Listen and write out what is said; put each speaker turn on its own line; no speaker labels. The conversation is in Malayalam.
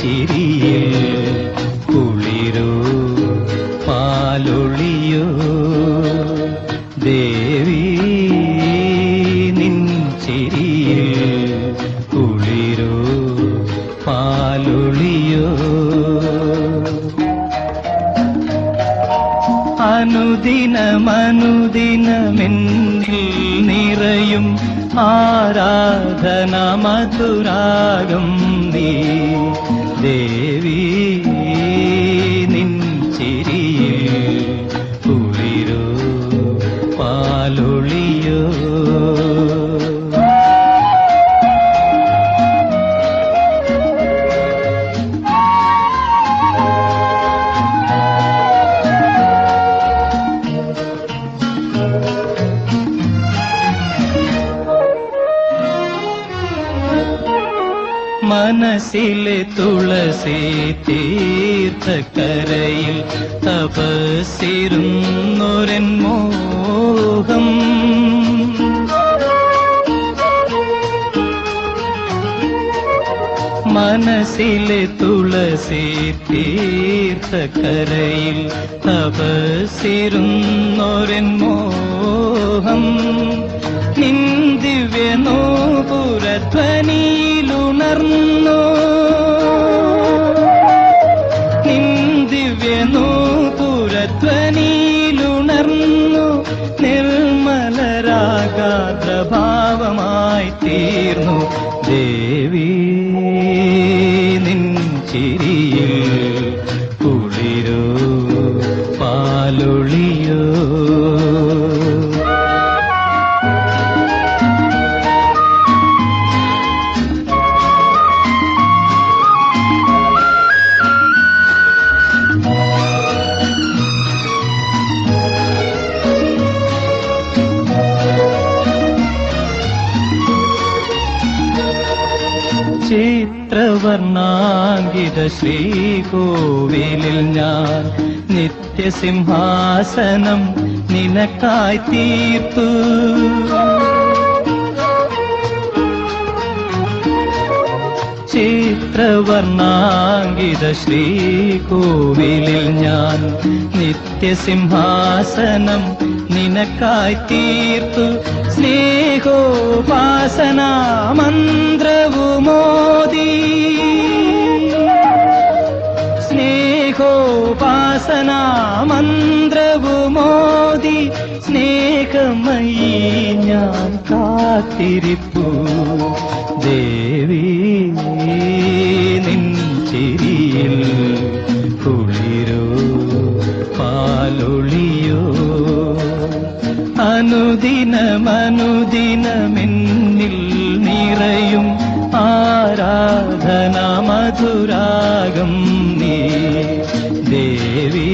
ചിരിയിൽ കുളിരോ പാലൊളിയോ. പാലൊളിയോ അനുദിനമനുദിനമെന്നിൽ നിറയും ആരാധന മധുരാഗം നീ. ദേവി നിൻ ചിരിയിൽ കുളിരോ പാലൊളിയോ? മനസ്സിലെ തുളസി തീർത്ഥക്കരയിൽ തപസിരുന്നൊരൻ മോഹം. മനസ്സിലെ തുളസി തീർത്ഥക്കരയിൽ തപസിരുന്നൊരൻ മോഹം. നിൻ ദിവ്യനൂപുരധ്വനിയിലുണർന്നു നിൻ ദിവ്യനൂപുരധ്വനിയിലുണർന്നു. നിർമ്മലരാഗാദ്രഭാവമായി തീർന്നു ദേവി നിൻ ചിരിയിൽ ചിത്രവർണാങ്കിത ശ്രീകോവിലിൽ ഞാൻ നിത്യസിംഹാസനം നിനക്കായി തീർത്തു. ചിത്രവർണാങ്കിത ശ്രീകോവിലിൽ ഞാൻ നിത്യസിംഹാസനം നിനക്കായി തീർത്തു സ്നേഹോപാസന മന്ത്രവുമോദി സ്നേഹോപാസന മന്ത്രവുമോദി സ്നേഹമയി ഞാൻ കാത്തിരിപ്പു. ദേവി നിൻ ചിരിയിൽ അനുദിനമനുദിനമെന്നിൽ നിറയും ആരാധന മധുരാഗം നീ. ദേവി